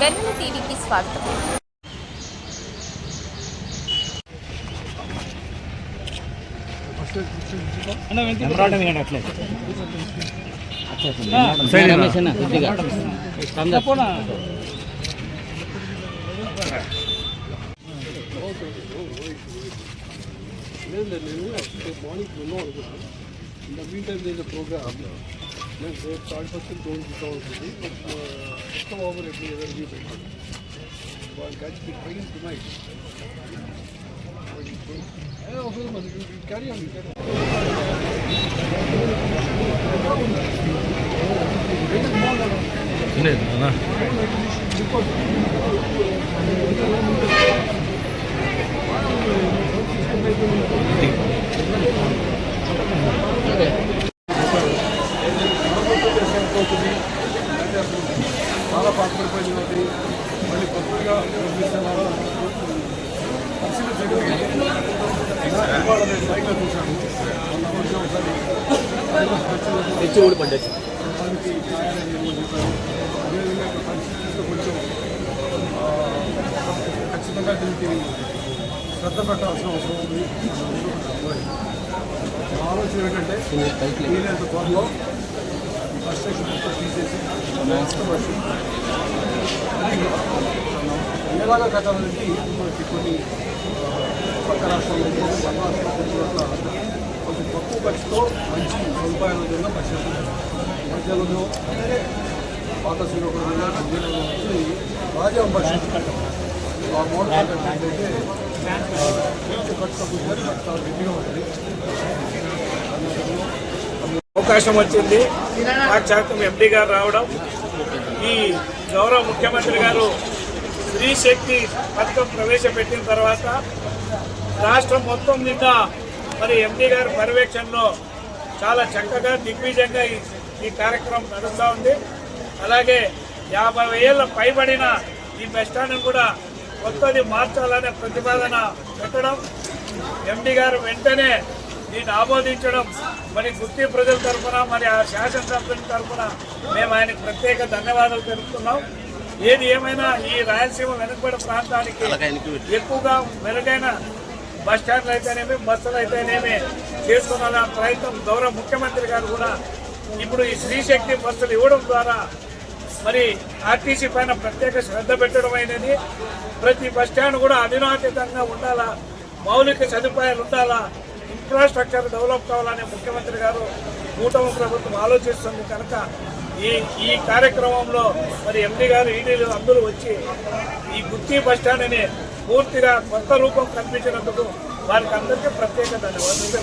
వెన్నెల టీవీకి స్వాగతం రమేష్ అన్న కొద్దిగా మార్నింగ్ ఉన్నాం అనుకుంటున్నాను in the meantime this programme మేము రేపు థర్డ్ పర్సెంట్ లోన్ తీసుకోవాల్సింది మొత్తం ఓవర్ ఎప్పుడు ఎనర్జీ పెట్టాలి వాళ్ళు catch the train tonight on చాలా పాటుపడిపోయింది ఒకటి మళ్ళీ కొత్తగా నిర్మిస్తున్నారా. పరిశీలన చేయగలిగాను ఇవాళ నేను బయట చూశాను. ఒకసారి దానికి అదేవిధంగా కొంచెం ఆ, ఖచ్చితంగా దీనికి శ్రద్ధ పెట్టాల్సిన అవసరం ఉంది. ఆలోచన ఏంటంటే వీలైనంత త్వరలో ఎలాగా కట్టాలంటే మనకి కొన్ని ఆ, పక్క రాష్ట్రాల్లో మన రాష్ట్రాల్లో కూడా కొంచెం తక్కువ ఖర్చుతో మంచి సదుపాయాలు ఉన్న పరిస్థితి మధ్యలో పాత శ్రీకాకుళంలో మధ్యలో వచ్చి రాజా పరిస్థితి ఆ మోడల్ కట్టినట్లయితే కొంచెం ఖర్చు తగ్గుతుంది ఖర్చు చాలా గట్టిగా ఉంటుంది అవకాశం వచ్చింది. సాక్షాత్తం ఎంపీ గారు రావడం. ఈ గౌరవ ముఖ్యమంత్రి గారు స్త్రీ శక్తి పథకం ప్రవేశపెట్టిన తర్వాత రాష్ట్రం మొత్తం మీద మరి ఎంపీ గారి పర్యవేక్షణలో చాలా చక్కగా దిగ్విజయంగా ఈ ఈ కార్యక్రమం నడుస్తూ ఉంది. అలాగే యాభై ఏళ్ళ పైబడిన ఈ బస్ కూడా కొత్తది మార్చాలనే ప్రతిపాదన పెట్టడం. ఎండి గారు వెంటనే దీన్ని ఆమోదించడం. మరి గుత్తి ప్రజల తరఫున మరి ఆ శాసనసభ్యుల తరఫున మేము ఆయనకు ప్రత్యేక ధన్యవాదాలు తెలుపుతున్నాం. ఏది ఏమైనా ఈ రాయలసీమ వెనుకబడి ప్రాంతానికి ఎక్కువగా మెరుగైన బస్ స్టాండ్లు అయితేనేమి బస్సులు అయితేనేమి చేసుకున్న ప్రయత్నం గౌరవ ముఖ్యమంత్రి గారు కూడా ఇప్పుడు ఈ స్త్రీశక్తి బస్సులు ఇవ్వడం ద్వారా మరి ఆర్టీసీ పైన ప్రత్యేక శ్రద్ధ పెట్టడం అయినది. ప్రతి బస్ స్టాండ్ కూడా అధునాతనంగా ఉండాలా? మౌలిక సదుపాయాలు ఉండాలా? ఇన్ఫ్రాస్ట్రక్చర్ డెవలప్ కావాలని ముఖ్యమంత్రి గారు కూటమి ప్రభుత్వం ఆలోచిస్తుంది కనుక ఈ ఈ కార్యక్రమంలో మరి ఎండి గారు ఈడీలు అందరూ వచ్చి ఈ గుత్తి బస్ స్టాండ్ని పూర్తిగా కొత్త రూపం కల్పించినందుకు వారికి అందరికీ ప్రత్యేక ధన్యవాదాలు.